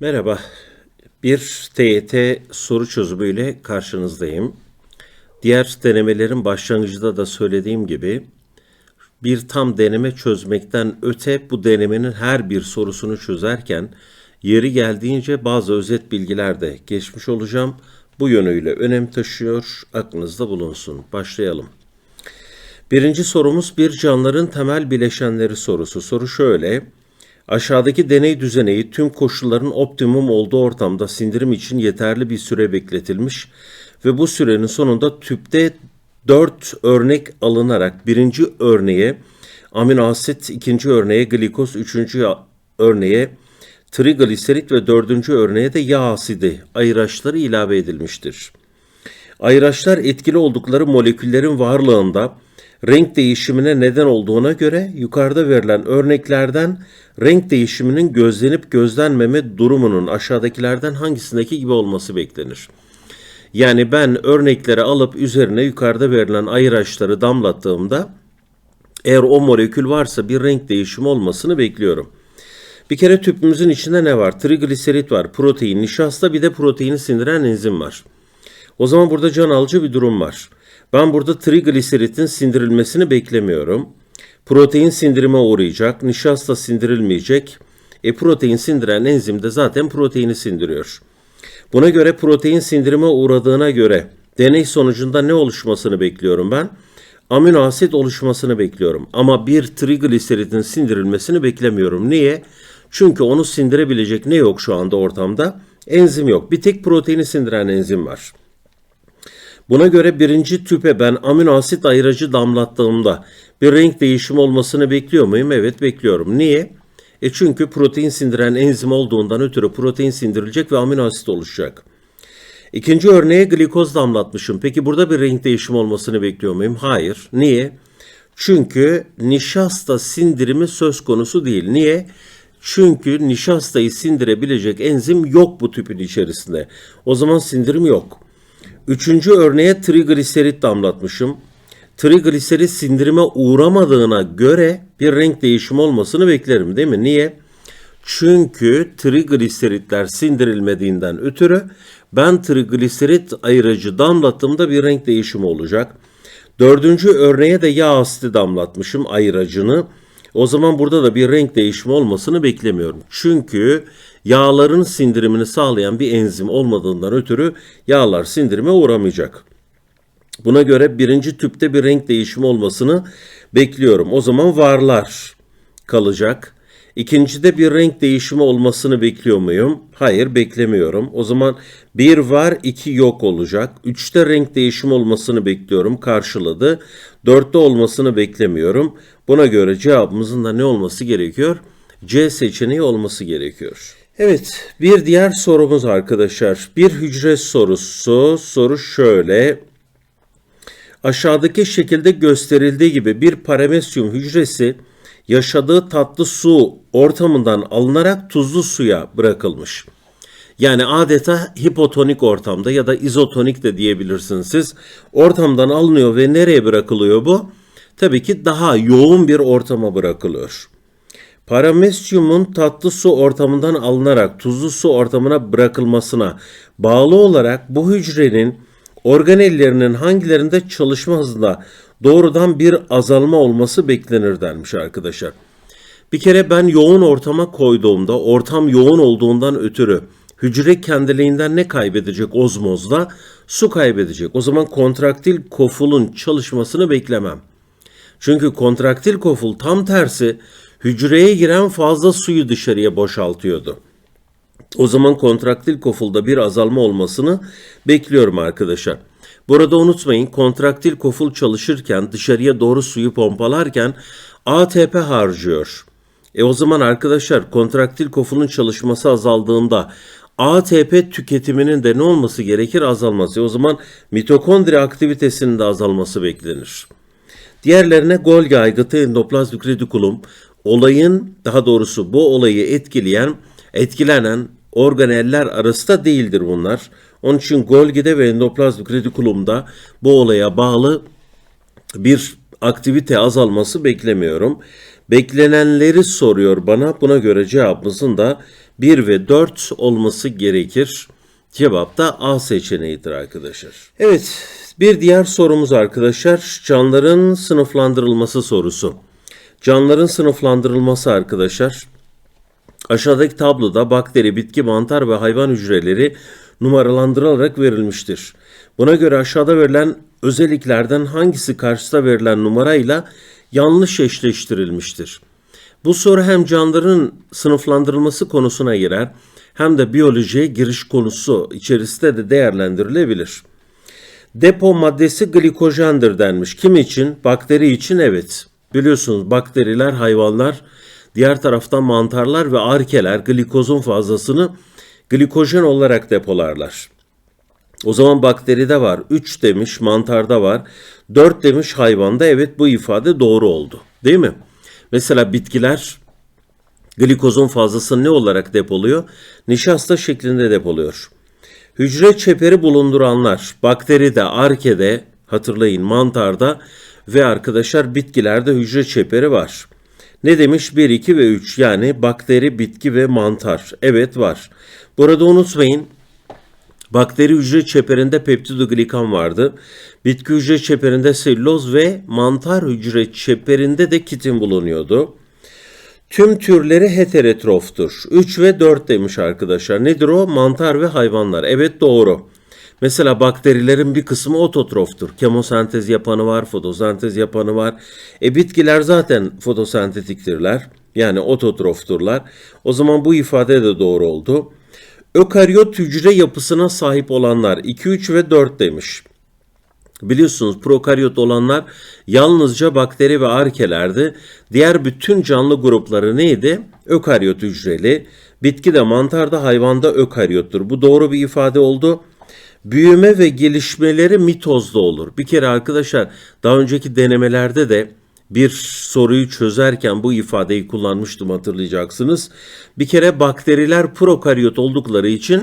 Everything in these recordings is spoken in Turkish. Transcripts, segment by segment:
Merhaba. Bir TYT soru çözümüyle karşınızdayım. Diğer denemelerin başlangıcında da söylediğim gibi bir tam deneme çözmekten öte bu denemenin her bir sorusunu çözerken yeri geldiğince bazı özet bilgiler de geçmiş olacağım. Bu yönüyle önem taşıyor. Aklınızda bulunsun. Başlayalım. Birinci sorumuz bir canlıların temel bileşenleri sorusu. Soru şöyle. Aşağıdaki deney düzeneği tüm koşulların optimum olduğu ortamda sindirim için yeterli bir süre bekletilmiş ve bu sürenin sonunda tüpte 4 örnek alınarak birinci örneğe amino asit, ikinci örneğe glikoz, üçüncü örneğe trigliserit ve dördüncü örneğe de yağ asidi ayıraçları ilave edilmiştir. Ayıraçlar etkili oldukları moleküllerin varlığında renk değişimine neden olduğuna göre yukarıda verilen örneklerden renk değişiminin gözlenip gözlenmeme durumunun aşağıdakilerden hangisindeki gibi olması beklenir. Yani ben örnekleri alıp üzerine yukarıda verilen ayıraçları damlattığımda eğer o molekül varsa bir renk değişimi olmasını bekliyorum. Bir kere tüpümüzün içinde ne var? Trigliserit var, protein, nişasta bir de proteini sindiren enzim var. O zaman burada can alıcı bir durum var. Ben burada trigliseritin sindirilmesini beklemiyorum. Protein sindirime uğrayacak, nişasta sindirilmeyecek. E protein sindiren enzim de zaten proteini sindiriyor. Buna göre protein sindirime uğradığına göre deney sonucunda ne oluşmasını bekliyorum ben? Amino asit oluşmasını bekliyorum. Ama bir trigliseritin sindirilmesini beklemiyorum. Niye? Çünkü onu sindirebilecek ne yok şu anda ortamda? Enzim yok. Bir tek proteini sindiren enzim var. Buna göre birinci tüpe ben amino asit ayırıcı damlattığımda bir renk değişimi olmasını bekliyor muyum? Evet bekliyorum. Niye? E çünkü protein sindiren enzim olduğundan ötürü protein sindirilecek ve amino asit oluşacak. İkinci örneğe glikoz damlatmışım. Peki burada bir renk değişimi olmasını bekliyor muyum? Hayır. Niye? Çünkü nişasta sindirimi söz konusu değil. Niye? Çünkü nişastayı sindirebilecek enzim yok bu tüpün içerisinde. O zaman sindirim yok. Üçüncü örneğe trigliserit damlatmışım. Trigliserit sindirime uğramadığına göre bir renk değişimi olmasını beklerim değil mi? Niye? Çünkü trigliseritler sindirilmediğinden ötürü ben trigliserit ayırıcı damlattığımda bir renk değişimi olacak. Dördüncü örneğe de yağ asidi damlatmışım ayıracını. O zaman burada da bir renk değişimi olmasını beklemiyorum. Çünkü yağların sindirimini sağlayan bir enzim olmadığından ötürü yağlar sindirime uğramayacak. Buna göre birinci tüpte bir renk değişimi olmasını bekliyorum. O zaman varlar kalacak. İkincide bir renk değişimi olmasını bekliyor muyum? Hayır beklemiyorum. O zaman bir var iki yok olacak. Üçte renk değişimi olmasını bekliyorum karşıladı. Dörtte olmasını beklemiyorum. Buna göre cevabımızın da ne olması gerekiyor? C seçeneği olması gerekiyor. Evet bir diğer sorumuz arkadaşlar. Bir hücre sorusu. Soru şöyle. Aşağıdaki şekilde gösterildiği gibi bir paramesyum hücresi yaşadığı tatlı su ortamından alınarak tuzlu suya bırakılmış. Yani adeta hipotonik ortamda ya da izotonik de diyebilirsiniz siz. Ortamdan alınıyor ve nereye bırakılıyor bu? Tabii ki daha yoğun bir ortama bırakılıyor. Paramesyumun tatlı su ortamından alınarak tuzlu su ortamına bırakılmasına bağlı olarak bu hücrenin organellerinin hangilerinde çalışma hızında doğrudan bir azalma olması beklenir denmiş arkadaşlar. Bir kere ben yoğun ortama koyduğumda ortam yoğun olduğundan ötürü hücre kendiliğinden ne kaybedecek ozmozla? Su kaybedecek. O zaman kontraktil kofulun çalışmasını beklemem. Çünkü kontraktil koful tam tersi hücreye giren fazla suyu dışarıya boşaltıyordu. O zaman kontraktil kofulda bir azalma olmasını bekliyorum arkadaşlar. Burada unutmayın kontraktil koful çalışırken dışarıya doğru suyu pompalarken ATP harcıyor. E o zaman arkadaşlar kontraktil kofulun çalışması azaldığında ATP tüketiminin de ne olması gerekir? Azalması. O zaman mitokondri aktivitesinin de azalması beklenir. Diğerlerine Golgi aygıtı endoplazmik retikulum olayın daha doğrusu bu olayı etkileyen etkilenen organeller arasında değildir bunlar. Onun için Golgi'de ve endoplazmik retikulumda bu olaya bağlı bir aktivite azalması beklemiyorum. Beklenenleri soruyor bana. Buna göre cevabımızın da 1 ve 4 olması gerekir. Cevap da A seçeneğidir arkadaşlar. Evet, bir diğer sorumuz arkadaşlar canlıların sınıflandırılması sorusu. Canlıların sınıflandırılması arkadaşlar aşağıdaki tabloda bakteri, bitki, mantar ve hayvan hücreleri numaralandırılarak verilmiştir. Buna göre aşağıda verilen özelliklerden hangisi karşısında verilen numarayla yanlış eşleştirilmiştir? Bu soru hem canlıların sınıflandırılması konusuna girer hem de biyolojiye giriş konusu içerisinde de değerlendirilebilir. Depo maddesi glikojendir denmiş. Kim için? Bakteri için evet. Biliyorsunuz bakteriler, hayvanlar, diğer taraftan mantarlar ve arkeler glikozun fazlasını glikojen olarak depolarlar. O zaman bakteride var 3 demiş, mantarda var 4 demiş hayvanda. Evet bu ifade doğru oldu. Değil mi? Mesela bitkiler glikozun fazlasını ne olarak depoluyor? Nişasta şeklinde depoluyor. Hücre çeperi bulunduranlar bakteride, arkede, hatırlayın mantarda ve arkadaşlar bitkilerde hücre çeperi var. Ne demiş? 1, 2 ve 3 yani bakteri, bitki ve mantar. Evet var. Burada unutmayın bakteri hücre çeperinde peptidoglikan vardı. Bitki hücre çeperinde selüloz ve mantar hücre çeperinde de kitin bulunuyordu. Tüm türleri heterotroftur. 3 ve 4 demiş arkadaşlar. Nedir o? Mantar ve hayvanlar. Evet doğru. Mesela bakterilerin bir kısmı ototroftur. Kemosentez yapanı var, fotosentez yapanı var. E bitkiler zaten fotosentetiktirler. Yani ototrofturlar. O zaman bu ifade de doğru oldu. Ökaryot hücre yapısına sahip olanlar 2, 3 ve 4 demiş. Biliyorsunuz prokaryot olanlar yalnızca bakteri ve arkelerdi. Diğer bütün canlı grupları neydi? Ökaryot hücreli. Bitki de mantarda hayvanda ökaryottur. Bu doğru bir ifade oldu. Büyüme ve gelişmeleri mitozda olur. Bir kere arkadaşlar daha önceki denemelerde de bir soruyu çözerken bu ifadeyi kullanmıştım hatırlayacaksınız. Bir kere bakteriler prokaryot oldukları için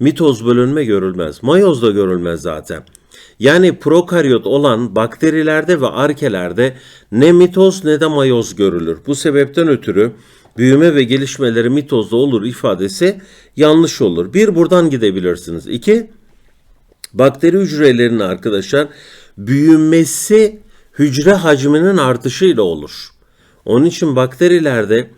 mitoz bölünme görülmez. Mayoz da görülmez zaten. Yani prokaryot olan bakterilerde ve arkelerde ne mitoz ne de mayoz görülür. Bu sebepten ötürü büyüme ve gelişmeleri mitozda olur ifadesi yanlış olur. Bir buradan gidebilirsiniz. İki bakteri hücrelerinin arkadaşlar büyümesi hücre hacminin artışıyla olur. Onun için bakterilerde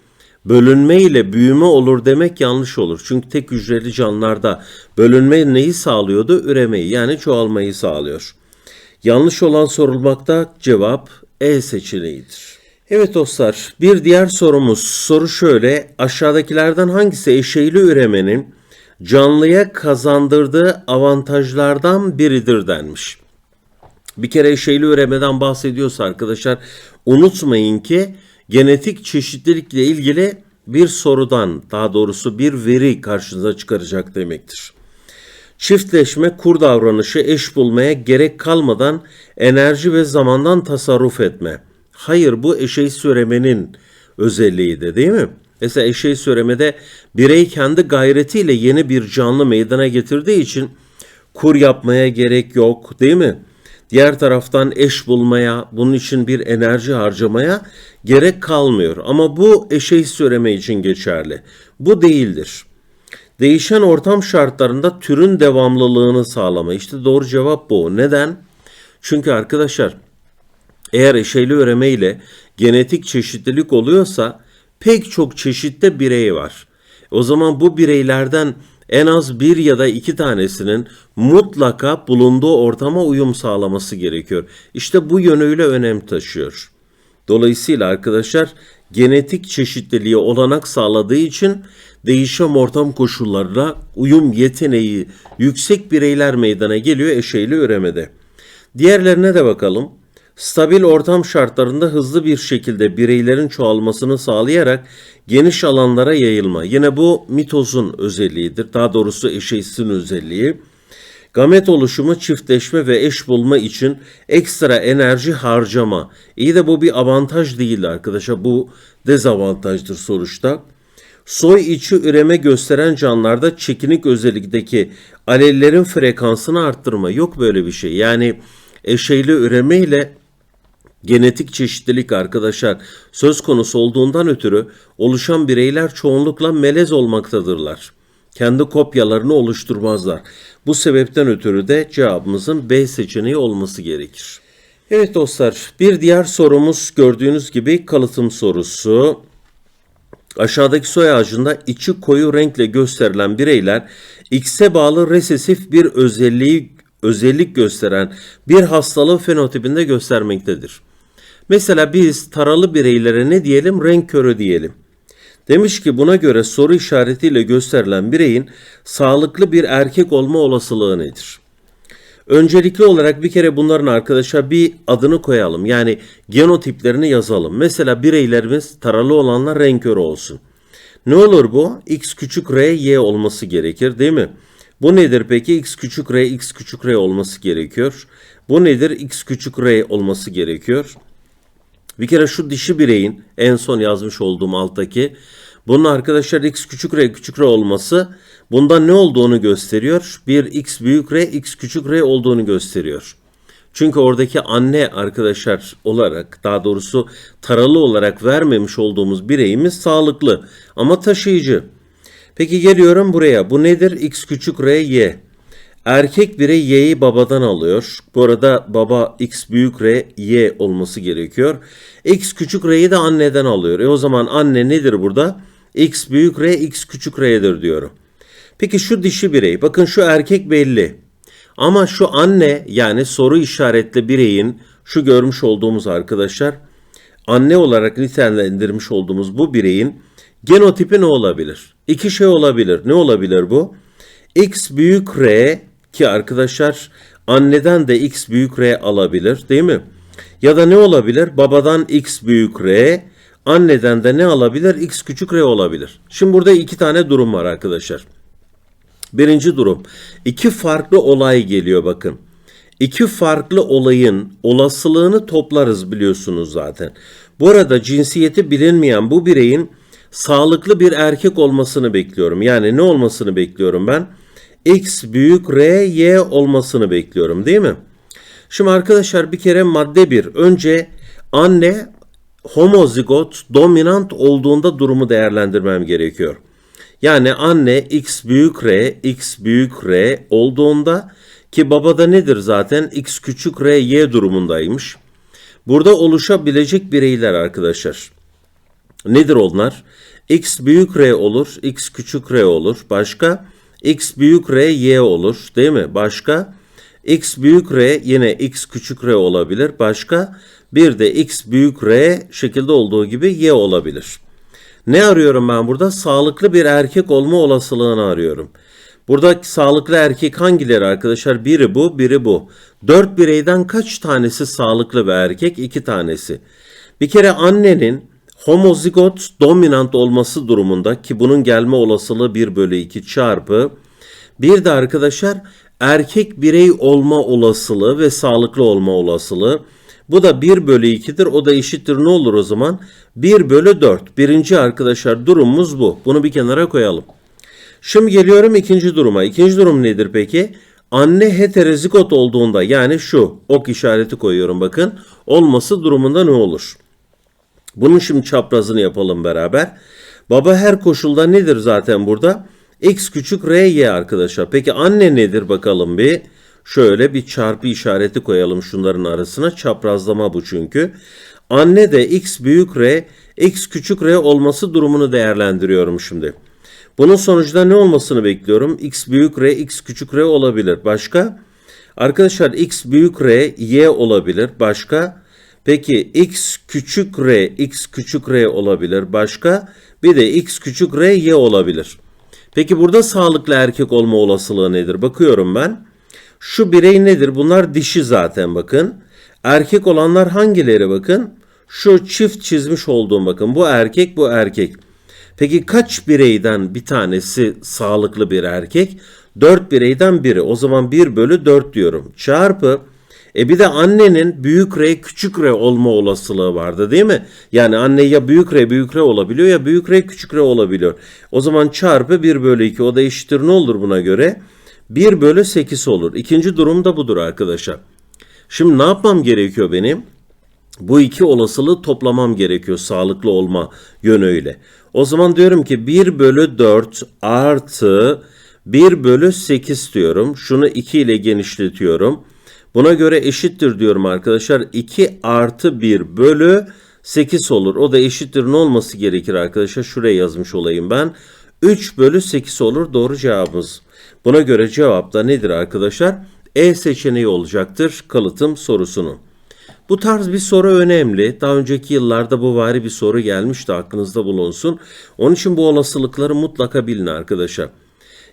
bölünme ile büyüme olur demek yanlış olur. Çünkü tek hücreli canlılarda bölünme neyi sağlıyordu? Üremeyi yani çoğalmayı sağlıyor. Yanlış olan sorulmakta cevap E seçeneğidir. Evet dostlar bir diğer sorumuz soru şöyle aşağıdakilerden hangisi eşeğli üremenin canlıya kazandırdığı avantajlardan biridir denmiş. Bir kere eşeğli üremeden bahsediyorsa arkadaşlar unutmayın ki genetik çeşitlilikle ilgili bir sorudan daha doğrusu bir veri karşınıza çıkaracak demektir. Çiftleşme kur davranışı eş bulmaya gerek kalmadan enerji ve zamandan tasarruf etme. Hayır bu eşeği süremenin özelliği de değil mi? Mesela eşeği süremede birey kendi gayretiyle yeni bir canlı meydana getirdiği için kur yapmaya gerek yok değil mi? Diğer taraftan eş bulmaya, bunun için bir enerji harcamaya gerek kalmıyor. Ama bu eşeği süreme için geçerli. Bu değildir. Değişen ortam şartlarında türün devamlılığını sağlama. İşte doğru cevap bu. Neden? Çünkü arkadaşlar eğer eşeyli üreme ile genetik çeşitlilik oluyorsa pek çok çeşitte birey var. O zaman bu bireylerden en az bir ya da iki tanesinin mutlaka bulunduğu ortama uyum sağlaması gerekiyor. İşte bu yönüyle önem taşıyor. Dolayısıyla arkadaşlar genetik çeşitliliğe olanak sağladığı için değişen ortam koşullarına uyum yeteneği yüksek bireyler meydana geliyor eşeğli üremede. Diğerlerine de bakalım. Stabil ortam şartlarında hızlı bir şekilde bireylerin çoğalmasını sağlayarak geniş alanlara yayılma. Yine bu mitozun özelliğidir. Daha doğrusu eşeğsin özelliği. Gamet oluşumu, çiftleşme ve eş bulma için ekstra enerji harcama. İyi de bu bir avantaj değil arkadaşlar. Bu dezavantajdır sonuçta. Soy içi üreme gösteren canlılarda çekinik özellikteki alellerin frekansını arttırma. Yok böyle bir şey. Yani eşeyli üreme ile Genetik çeşitlilik arkadaşlar söz konusu olduğundan ötürü oluşan bireyler çoğunlukla melez olmaktadırlar. Kendi kopyalarını oluşturmazlar. Bu sebepten ötürü de cevabımızın B seçeneği olması gerekir. Evet dostlar bir diğer sorumuz gördüğünüz gibi kalıtım sorusu. Aşağıdaki soy ağacında içi koyu renkle gösterilen bireyler X'e bağlı resesif bir özelliği özellik gösteren bir hastalığı fenotipinde göstermektedir. Mesela biz taralı bireylere ne diyelim? Renk körü diyelim. Demiş ki buna göre soru işaretiyle gösterilen bireyin sağlıklı bir erkek olma olasılığı nedir? Öncelikli olarak bir kere bunların arkadaşa bir adını koyalım. Yani genotiplerini yazalım. Mesela bireylerimiz taralı olanlar renk körü olsun. Ne olur bu? X küçük R, Y olması gerekir değil mi? Bu nedir peki? X küçük R, X küçük R olması gerekiyor. Bu nedir? X küçük R olması gerekiyor. Bir kere şu dişi bireyin en son yazmış olduğum alttaki bunun arkadaşlar x küçük r küçük r olması bundan ne olduğunu gösteriyor. Bir x büyük r x küçük r olduğunu gösteriyor. Çünkü oradaki anne arkadaşlar olarak daha doğrusu taralı olarak vermemiş olduğumuz bireyimiz sağlıklı ama taşıyıcı. Peki geliyorum buraya. Bu nedir? X küçük R Y. Erkek birey Y'yi babadan alıyor. Bu arada baba X büyük R Y olması gerekiyor. X küçük R'yi de anneden alıyor. E o zaman anne nedir burada? X büyük R X küçük R'dir diyorum. Peki şu dişi birey. Bakın şu erkek belli. Ama şu anne yani soru işaretli bireyin şu görmüş olduğumuz arkadaşlar anne olarak nitelendirmiş olduğumuz bu bireyin genotipi ne olabilir? İki şey olabilir. Ne olabilir bu? X büyük R ki arkadaşlar anneden de X büyük R alabilir değil mi? Ya da ne olabilir? Babadan X büyük R, anneden de ne alabilir? X küçük R olabilir. Şimdi burada iki tane durum var arkadaşlar. Birinci durum. iki farklı olay geliyor bakın. İki farklı olayın olasılığını toplarız biliyorsunuz zaten. Bu arada cinsiyeti bilinmeyen bu bireyin sağlıklı bir erkek olmasını bekliyorum. Yani ne olmasını bekliyorum ben? X büyük R, Y olmasını bekliyorum değil mi? Şimdi arkadaşlar bir kere madde bir. Önce anne homozigot dominant olduğunda durumu değerlendirmem gerekiyor. Yani anne x büyük r, x büyük r olduğunda ki babada nedir zaten x küçük r, y durumundaymış. Burada oluşabilecek bireyler arkadaşlar. Nedir onlar? x büyük r olur, x küçük r olur. Başka? X büyük r, y olur değil mi? Başka? x büyük r yine x küçük r olabilir. Başka? Bir de x büyük r şekilde olduğu gibi y olabilir. Ne arıyorum ben burada? Sağlıklı bir erkek olma olasılığını arıyorum. Burada sağlıklı erkek hangileri arkadaşlar? Biri bu, biri bu. Dört bireyden kaç tanesi sağlıklı bir erkek? İki tanesi. Bir kere annenin homozigot dominant olması durumunda ki bunun gelme olasılığı 1 bölü 2 çarpı bir de arkadaşlar erkek birey olma olasılığı ve sağlıklı olma olasılığı. Bu da 1 bölü 2'dir. O da eşittir ne olur o zaman? 1 bölü 4. Birinci arkadaşlar durumumuz bu. Bunu bir kenara koyalım. Şimdi geliyorum ikinci duruma. İkinci durum nedir peki? Anne heterozigot olduğunda yani şu ok işareti koyuyorum bakın. Olması durumunda ne olur? Bunun şimdi çaprazını yapalım beraber. Baba her koşulda nedir zaten burada? X küçük R Y arkadaşlar. Peki anne nedir bakalım bir. Şöyle bir çarpı işareti koyalım şunların arasına. Çaprazlama bu çünkü. Anne de X büyük R, X küçük R olması durumunu değerlendiriyorum şimdi. Bunun sonucunda ne olmasını bekliyorum? X büyük R, X küçük R olabilir. Başka? Arkadaşlar X büyük R, Y olabilir. Başka? Peki X küçük R, X küçük R olabilir. Başka? Bir de X küçük R, Y olabilir. Peki burada sağlıklı erkek olma olasılığı nedir? Bakıyorum ben. Şu birey nedir? Bunlar dişi zaten bakın. Erkek olanlar hangileri bakın? Şu çift çizmiş olduğum bakın. Bu erkek, bu erkek. Peki kaç bireyden bir tanesi sağlıklı bir erkek? 4 bireyden biri. O zaman 1 bölü 4 diyorum. Çarpı e bir de annenin büyük R küçük R olma olasılığı vardı değil mi? Yani anne ya büyük R büyük R olabiliyor ya büyük R küçük R olabiliyor. O zaman çarpı 1 bölü 2 o da eşittir ne olur buna göre? 1 bölü 8 olur. İkinci durum da budur arkadaşlar. Şimdi ne yapmam gerekiyor benim? Bu iki olasılığı toplamam gerekiyor sağlıklı olma yönüyle. O zaman diyorum ki 1 bölü 4 artı 1 bölü 8 diyorum. Şunu 2 ile genişletiyorum. Buna göre eşittir diyorum arkadaşlar. 2 artı 1 bölü 8 olur. O da eşittir ne olması gerekir arkadaşlar? Şuraya yazmış olayım ben. 3 bölü 8 olur doğru cevabımız. Buna göre cevap da nedir arkadaşlar? E seçeneği olacaktır kalıtım sorusunun. Bu tarz bir soru önemli. Daha önceki yıllarda bu vari bir soru gelmişti aklınızda bulunsun. Onun için bu olasılıkları mutlaka bilin arkadaşlar.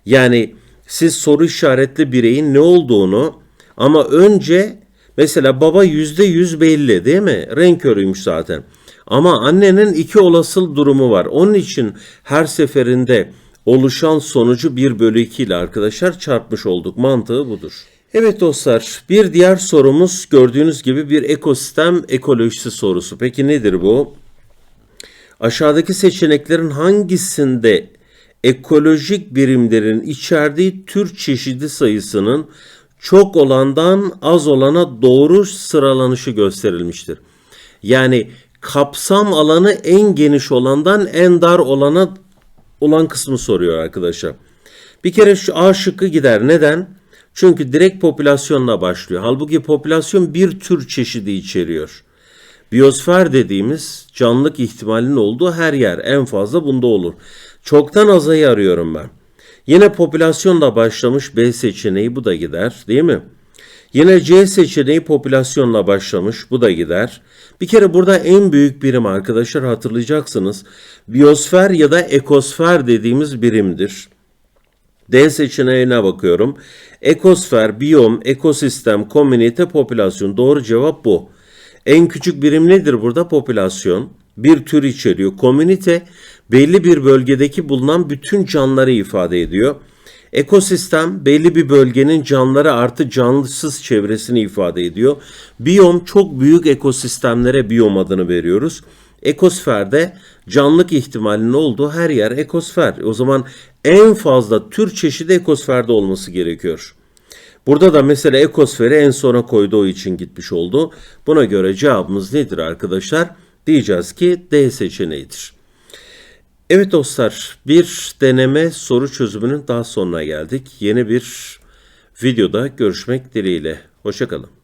Yani siz soru işaretli bireyin ne olduğunu ama önce mesela baba yüzde yüz belli değil mi? Renk körüymüş zaten. Ama annenin iki olasıl durumu var. Onun için her seferinde oluşan sonucu 1 bölü 2 ile arkadaşlar çarpmış olduk. Mantığı budur. Evet dostlar bir diğer sorumuz gördüğünüz gibi bir ekosistem ekolojisi sorusu. Peki nedir bu? Aşağıdaki seçeneklerin hangisinde ekolojik birimlerin içerdiği tür çeşidi sayısının çok olandan az olana doğru sıralanışı gösterilmiştir. Yani kapsam alanı en geniş olandan en dar olana olan kısmı soruyor arkadaşlar. Bir kere şu A şıkkı gider. Neden? Çünkü direkt popülasyonla başlıyor. Halbuki popülasyon bir tür çeşidi içeriyor. Biyosfer dediğimiz canlılık ihtimalinin olduğu her yer en fazla bunda olur. Çoktan azayı arıyorum ben. Yine popülasyonla başlamış B seçeneği bu da gider değil mi? Yine C seçeneği popülasyonla başlamış bu da gider. Bir kere burada en büyük birim arkadaşlar hatırlayacaksınız. Biyosfer ya da ekosfer dediğimiz birimdir. D seçeneğine bakıyorum. Ekosfer, biyom, ekosistem, komünite, popülasyon. Doğru cevap bu. En küçük birim nedir burada? Popülasyon. Bir tür içeriyor. Komünite belli bir bölgedeki bulunan bütün canlıları ifade ediyor. Ekosistem belli bir bölgenin canlıları artı canlısız çevresini ifade ediyor. Biyom çok büyük ekosistemlere biyom adını veriyoruz. Ekosferde canlılık ihtimalinin olduğu her yer ekosfer. O zaman en fazla tür çeşidi ekosferde olması gerekiyor. Burada da mesela ekosferi en sona koyduğu için gitmiş oldu. Buna göre cevabımız nedir arkadaşlar? Diyeceğiz ki D seçeneğidir. Evet dostlar bir deneme soru çözümünün daha sonuna geldik. Yeni bir videoda görüşmek dileğiyle. Hoşçakalın.